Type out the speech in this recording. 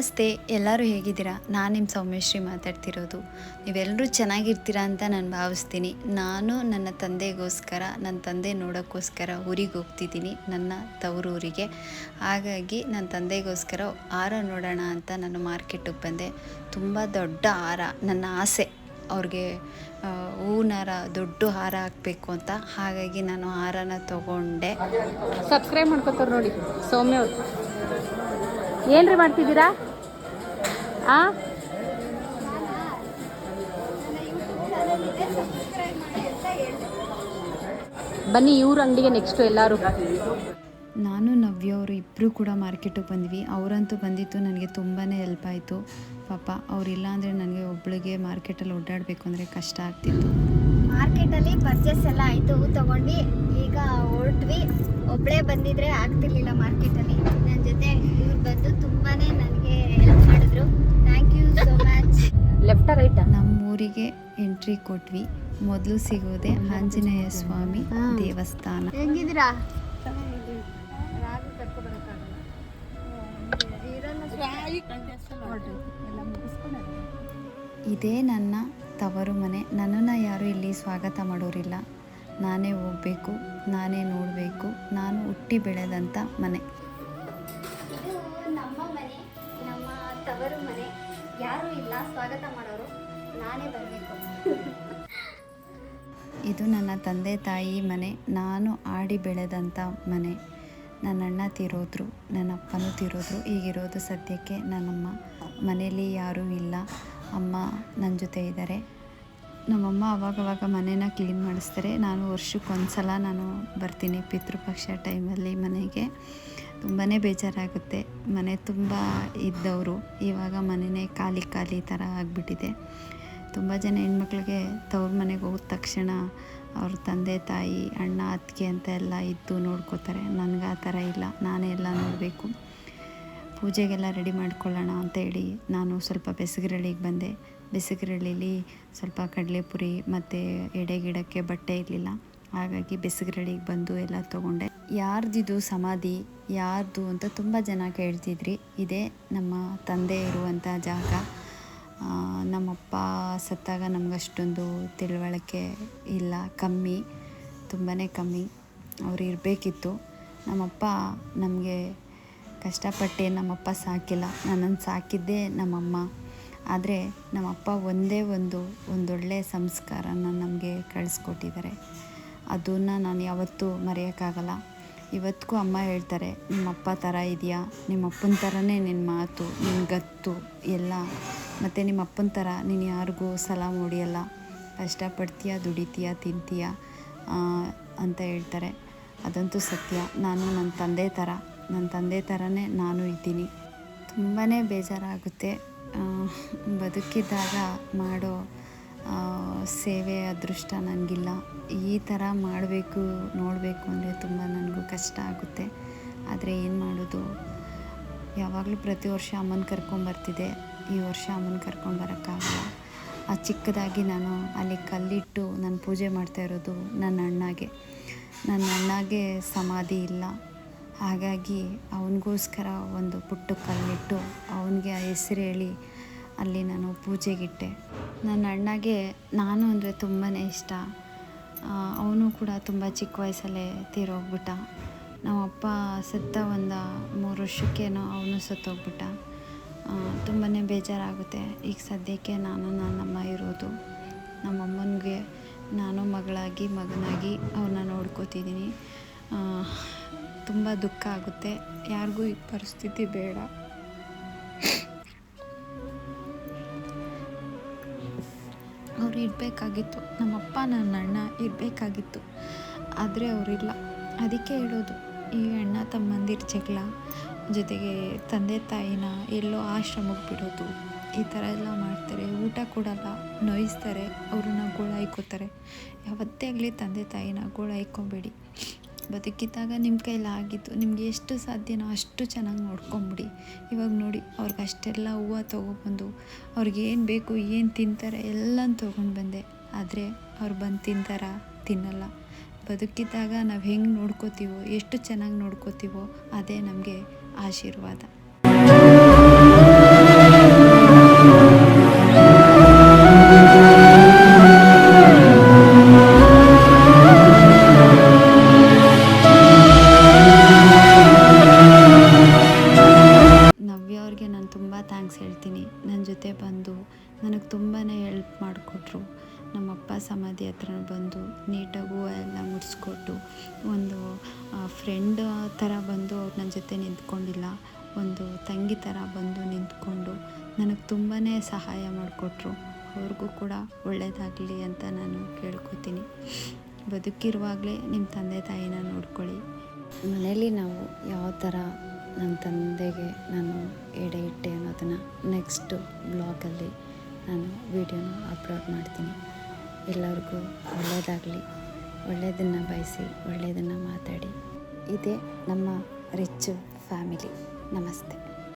ನಮಸ್ತೆ, ಎಲ್ಲರೂ ಹೇಗಿದ್ದೀರಾ? ನಾನು ನಿಮ್ಮ ಸೌಮ್ಯಶ್ರೀ ಮಾತಾಡ್ತಿರೋದು. ನೀವೆಲ್ಲರೂ ಚೆನ್ನಾಗಿರ್ತೀರಾ ಅಂತ ನಾನು ಭಾವಿಸ್ತೀನಿ. ನಾನು ನನ್ನ ತಂದೆಗೋಸ್ಕರ ನನ್ನ ತಂದೆ ನೋಡೋಕ್ಕೋಸ್ಕರ ಊರಿಗೆ ಹೋಗ್ತಿದ್ದೀನಿ, ನನ್ನ ತವರೂರಿಗೆ. ಹಾಗಾಗಿ ನನ್ನ ತಂದೆಗೋಸ್ಕರ ಹಾರ ನೋಡೋಣ ಅಂತ ನಾನು ಮಾರ್ಕೆಟಿಗೆ ಬಂದೆ. ತುಂಬ ದೊಡ್ಡ ಹಾರ, ನನ್ನ ಆಸೆ. ಅವ್ರಿಗೆ ಹೂವಿನ ದೊಡ್ಡ ಹಾರ ಹಾಕಬೇಕು ಅಂತ. ಹಾಗಾಗಿ ನಾನು ಹಾರನ ತಗೊಂಡೆ. ಸಬ್ಸ್ಕ್ರೈಬ್ ಮಾಡ್ಕೊತಾರೆ ನೋಡಿ. ಸೌಮ್ಯ ಏನ್ರಿ ಮಾಡ್ತಿದ್ದೀರಾ? ಬನ್ನಿ ಇವ್ರ ಅಂಗಡಿಗೆ ನೆಕ್ಸ್ಟ್ ಎಲ್ಲರೂ. ನಾನು ನವ್ಯ ಅವರು ಇಬ್ಬರು ಕೂಡ ಮಾರ್ಕೆಟಿಗೆ ಬಂದ್ವಿ. ಅವರಂತೂ ಬಂದಿತ್ತು ನನಗೆ ತುಂಬಾ ಹೆಲ್ಪ್ ಆಯಿತು. ಪಾಪ ಅವರಿಲ್ಲ ಅಂದರೆ ನನಗೆ ಒಬ್ಳಿಗೆ ಮಾರ್ಕೆಟಲ್ಲಿ ಓಡಾಡಬೇಕು ಅಂದರೆ ಕಷ್ಟ ಆಗ್ತಿತ್ತು. ಮಾರ್ಕೆಟಲ್ಲಿ ಪರ್ಚೇಸ್ ಎಲ್ಲ ಆಯಿತು ತಗೊಂಡ್ವಿ ತಗೊಂಡು ಈಗ ಹೊರಟ್ವಿ. ಒಬ್ಬಳೇ ಬಂದಿದ್ರೆ ಆಗ್ತಿರ್ಲಿಲ್ಲ ಮಾರ್ಕೆಟಲ್ಲಿ ಲೆಫ್ಟ ರೈಟಾ ನಮ್ಮ ಊರಿಗೆ ಎಂಟ್ರಿ ಕೊಟ್ವಿ. ಮೊದಲು ಸಿಗೋದೆ ಆಂಜನೇಯ ಸ್ವಾಮಿ. ದೇವಸ್ಥಾನ. ಹೆಂಗಿದ್ದೀರಾ? ಇದೇ ನನ್ನ ತವರು ಮನೆ. ನನ್ನನ್ನು ಯಾರು ಇಲ್ಲಿ ಸ್ವಾಗತ ಮಾಡೋರಿಲ್ಲ. ನಾನೇ ಹೋಗಬೇಕು ನಾನೇ ನೋಡಬೇಕು ನಾನು ಹುಟ್ಟಿ ಬೆಳೆದಂಥ ಮನೆ. ಇದು ನಮ್ಮ ಮನೆ ನಮ್ಮ ತವರು ಮನೆ. ಯಾರೂ ಇಲ್ಲ, ಸ್ವಾಗತ ಮಾಡೋರು ನಾನೇ ಬರಬೇಕು. ಇದು ನನ್ನ ತಂದೆ ತಾಯಿ ಮನೆ, ನಾನು ಆಡಿ ಬೆಳೆದಂಥ ಮನೆ. ನನ್ನ ಅಣ್ಣ ತಿರೋದ್ರು ನನ್ನ ಅಪ್ಪನೂ ತಿರೋದ್ರು, ಈಗಿರೋದು ಸದ್ಯಕ್ಕೆ ನನ್ನಮ್ಮ. ಮನೆಯಲ್ಲಿ ಯಾರೂ ಇಲ್ಲ, ಅಮ್ಮ ನನ್ನ ಜೊತೆ ಇದ್ದಾರೆ ನಮ್ಮಮ್ಮ ಅವಾಗವಾಗ ಮನೇನ ಕ್ಲೀನ್ ಮಾಡಿಸ್ತಾರೆ. ನಾನು ವರ್ಷಕ್ಕೊಂದ್ಸಲ ನಾನು ಬರ್ತೀನಿ ಪಿತೃಪಕ್ಷ ಟೈಮಲ್ಲಿ ಮನೆಗೆ. ತುಂಬಾ ಬೇಜಾರಾಗುತ್ತೆ. ಮನೆ ತುಂಬ ಇದ್ದವರು. ಇವಾಗ ಮನೆಯೇ ಖಾಲಿ ಖಾಲಿ ಥರ ಆಗಿಬಿಟ್ಟಿದೆ. ತುಂಬ ಜನ ಹೆಣ್ಮಕ್ಳಿಗೆ ತವ್ರ ಮನೆಗೆ ಹೋದ ತಕ್ಷಣ ಅವ್ರ ತಂದೆ, ತಾಯಿ, ಅಣ್ಣ, ಅತ್ತಿಗೆ ಅಂತ ಎಲ್ಲ ಇದ್ದು ನೋಡ್ಕೋತಾರೆ. ನನಗೆ ಆ ಥರ ಇಲ್ಲ. ನಾನೇ ಎಲ್ಲ ನೋಡಬೇಕು. ಪೂಜೆಗೆಲ್ಲ ರೆಡಿ ಮಾಡ್ಕೊಳ್ಳೋಣ ಅಂತ ಹೇಳಿ ನಾನು ಸ್ವಲ್ಪ ಬೆಸಗಿರಳಿಗೆ ಬಂದೆ. ಬೆಸಗಿರಳಿಲಿ ಸ್ವಲ್ಪ ಕಡಲೆಪುರಿ ಮತ್ತು ಎಡೆಗಿಡಕ್ಕೆ ಬಟ್ಟೆ ಇರಲಿಲ್ಲ. ಹಾಗಾಗಿ ಬೆಸಗರಳ್ಳಿಗೆ ಬಂದು ಎಲ್ಲ ತೊಗೊಂಡೆ. ಯಾರ್ದಿದು ಸಮಾಧಿ, ಯಾರ್ದು ಅಂತ ತುಂಬ ಜನ ಕೇಳ್ತಿದ್ರಿ. ಇದೇ ನಮ್ಮ ತಂದೆ ಇರುವಂಥ ಜಾಗ. ನಮ್ಮಪ್ಪ ಸತ್ತಾಗ ನಮಗಷ್ಟೊಂದು ತಿಳುವಳಿಕೆ ಇಲ್ಲ. ಕಮ್ಮಿ ತುಂಬಾ ಕಮ್ಮಿ. ಅವ್ರು ಇರಬೇಕಿತ್ತು. ನಮ್ಮಪ್ಪ ನಮಗೆ ಕಷ್ಟಪಟ್ಟೆ, ನಮ್ಮಪ್ಪ ಸಾಕಿಲ್ಲ. ನನ್ನನ್ನು ಸಾಕಿದ್ದೇ ನಮ್ಮಮ್ಮ. ಆದರೆ ನಮ್ಮಪ್ಪ ಒಂದೇ ಒಂದು, ಒಂದೊಳ್ಳೆ ಸಂಸ್ಕಾರನ ನಮಗೆ ಕಳಿಸ್ಕೊಟ್ಟಿದ್ದಾರೆ. ಅದನ್ನು ನಾನು ಯಾವತ್ತೂ ಮರೆಯೋಕ್ಕಾಗಲ್ಲ. ಇವತ್ತಿಗೂ ಅಮ್ಮ ಹೇಳ್ತಾರೆ, ನಿಮ್ಮಪ್ಪ ಥರ ಇದೆಯಾ? ನಿಮ್ಮ ಅಪ್ಪನ ಥರನೇ ನಿನ್ನ ಮಾತು ನಿನ್ನ ಗತ್ತು, ಎಲ್ಲ. ಮತ್ತು ನಿಮ್ಮ ಅಪ್ಪನ ಥರ ನೀನು ಯಾರಿಗೂ ಸಲ ಹೊಡಿಯಲ್ಲ. ಕಷ್ಟಪಡ್ತೀಯ, ದುಡಿತೀಯ, ತಿಂತೀಯ ಅಂತ ಹೇಳ್ತಾರೆ. ಅದಂತೂ ಸತ್ಯ. ನಾನು ನನ್ನ ತಂದೆ ಥರ ನನ್ನ ತಂದೆ ಥರನೇ ನಾನು ಇದ್ದೀನಿ. ತುಂಬಾ ಬೇಜಾರಾಗುತ್ತೆ. ಬದುಕಿದ್ದಾಗ ಮಾಡೋ ಸೇವೆ ಅದೃಷ್ಟ ನನಗಿಲ್ಲ. ಈ ಥರ ಮಾಡಬೇಕು, ನೋಡಬೇಕು ಅಂದರೆ ತುಂಬ ನನಗೂ ಕಷ್ಟ ಆಗುತ್ತೆ. ಆದರೆ ಏನು ಮಾಡೋದು? ಯಾವಾಗಲೂ ಪ್ರತಿ ವರ್ಷ ಅಮ್ಮನ ಕರ್ಕೊಂಬರ್ತಿದ್ದೆ ಈ ವರ್ಷ ಅಮ್ಮನ ಕರ್ಕೊಂಬರೋಕ್ಕಾಗಲ್ಲ ಆ ಚಿಕ್ಕದಾಗಿ ನಾನು ಅಲ್ಲಿ ಕಲ್ಲಿಟ್ಟು ನಾನು ಪೂಜೆ ಮಾಡ್ತಾ ಇರೋದು ನನ್ನ ಅಣ್ಣಗೆ. ನನ್ನ ಅಣ್ಣಗೆ ಸಮಾಧಿ ಇಲ್ಲ. ಹಾಗಾಗಿ ಅವನಿಗೋಸ್ಕರ ಒಂದು ಪುಟ್ಟ ಕಲ್ಲಿಟ್ಟು ಅವನಿಗೆ ಆ ಹೆಸರು ಹೇಳಿ ಅಲ್ಲಿ ನಾನು ಪೂಜೆಗಿಟ್ಟೆ. ನನ್ನ ಅಣ್ಣಗೆ ನಾನು ಅಂದರೆ ತುಂಬಾ ಇಷ್ಟ. ಅವನು ಕೂಡ ತುಂಬ ಚಿಕ್ಕ ವಯಸ್ಸಲ್ಲೇ ತೀರೋಗ್ಬಿಟ್ಟ. ನಮ್ಮಪ್ಪ ಸತ್ತ ಒಂದು ಮೂರು ವರ್ಷಕ್ಕೇನೋ ಅವನು ಸತ್ತೋಗ್ಬಿಟ್ಟ. ತುಂಬಾ ಬೇಜಾರಾಗುತ್ತೆ. ಈಗ ಸದ್ಯಕ್ಕೆ ನಾನು ನನ್ನಮ್ಮ ಇರೋದು. ನಮ್ಮಮ್ಮನಿಗೆ ನಾನು ಮಗಳಾಗಿ, ಮಗನಾಗಿ ಅವನ್ನ ನೋಡ್ಕೋತಿದ್ದೀನಿ. ತುಂಬ ದುಃಖ ಆಗುತ್ತೆ. ಯಾರಿಗೂ ಈ ಪರಿಸ್ಥಿತಿ ಬೇಡ. ಅವ್ರು ಇರಬೇಕಾಗಿತ್ತು. ನಮ್ಮಪ್ಪ, ನನ್ನ ಅಣ್ಣ ಇರಬೇಕಾಗಿತ್ತು. ಆದರೆ ಅವರಿಲ್ಲ. ಅದಕ್ಕೆ ಹೇಳೋದು, ಈ ಅಣ್ಣ ತಮ್ಮಂದಿರ ಜಗಳ, ಜೊತೆಗೆ ತಂದೆ ತಾಯಿನ ಎಲ್ಲೋ ಆಶ್ರಮಕ್ಕೆ ಬಿಡೋದು, ಈ ಥರ ಎಲ್ಲ ಮಾಡ್ತಾರೆ. ಊಟ ಕೊಡಲ್ಲ, ನೋಯಿಸ್ತಾರೆ, ಅವ್ರನ್ನ ಗೋಳಾಯ್ಕೋತಾರೆ. ಯಾವತ್ತೇ ಆಗಲಿ ತಂದೆ ತಾಯಿನ ಗೋಳಾಯ್ಕೊಬೇಡಿ. ಬದುಕಿದ್ದಾಗ ನಿಮ್ಮ ಕೈಲಾಗಿತ್ತು. ನಿಮ್ಗೆ ಎಷ್ಟು ಸಾಧ್ಯನೋ ಅಷ್ಟು ಚೆನ್ನಾಗಿ ನೋಡ್ಕೊಂಬಿಡಿ. ಇವಾಗ ನೋಡಿ, ಅವ್ರಿಗೆ ಅಷ್ಟೆಲ್ಲ ಹೂವು ತೊಗೊಬಂದು ಅವ್ರಿಗೆ ಏನು ಬೇಕು, ಏನು ತಿಂತಾರೆ, ಎಲ್ಲನೂ ತೊಗೊಂಡು ಬಂದೆ. ಆದರೆ ಅವ್ರು ಬಂದು ತಿಂತಾರ? ತಿನ್ನಲ್ಲ. ಬದುಕಿದ್ದಾಗ ನಾವು ಹೆಂಗೆ ನೋಡ್ಕೋತೀವೋ, ಎಷ್ಟು ಚೆನ್ನಾಗಿ ನೋಡ್ಕೋತೀವೋ, ಅದೇ ನಮಗೆ ಆಶೀರ್ವಾದ. ಥ್ಯಾಂಕ್ಸ್ ಹೇಳ್ತೀನಿ. ನನ್ನ ಜೊತೆ ಬಂದು ನನಗೆ ತುಂಬಾ ಹೆಲ್ಪ್ ಮಾಡಿಕೊಟ್ರು. ನಮ್ಮಪ್ಪ ಸಮಾಧಿ ಹತ್ರ ಬಂದು ನೀಟಾಗಿ ಎಲ್ಲ ಮುಡಿಸ್ಕೊಟ್ಟು ಒಂದು ಫ್ರೆಂಡ್ ಥರ ಬಂದು ಅವ್ರು ನನ್ನ ಜೊತೆ ನಿಂತ್ಕೊಂಡಿಲ್ಲ. ಒಂದು ತಂಗಿ ಥರ ಬಂದು ನಿಂತ್ಕೊಂಡು ನನಗೆ ತುಂಬಾ ಸಹಾಯ ಮಾಡಿಕೊಟ್ರು. ಅವ್ರಿಗೂ ಕೂಡ ಒಳ್ಳೆಯದಾಗಲಿ ಅಂತ ನಾನು ಕೇಳ್ಕೊತೀನಿ. ಬದುಕಿರುವಾಗಲೇ ನಿಮ್ಮ ತಂದೆ ತಾಯಿನ ನೋಡ್ಕೊಳ್ಳಿ. ಮನೇಲಿ ನಾವು ಯಾವ ಥರ ನನ್ನ ತಂದೆಗೆ ನಾನು ಎಡೆ ಇಟ್ಟೆ ಅನ್ನೋದನ್ನು ನೆಕ್ಸ್ಟು ಬ್ಲಾಗಲ್ಲಿ ನಾನು ವೀಡಿಯೋನ ಅಪ್ಲೋಡ್ ಮಾಡ್ತೀನಿ. ಎಲ್ಲರಿಗೂ ಒಳ್ಳೆಯದಾಗಲಿ, ಒಳ್ಳೆಯದನ್ನು ಬಯಸಿ, ಒಳ್ಳೆಯದನ್ನು ಮಾತಾಡಿ. ಇದೇ ನಮ್ಮ ರಿಚ್ ಫ್ಯಾಮಿಲಿ. ನಮಸ್ತೆ.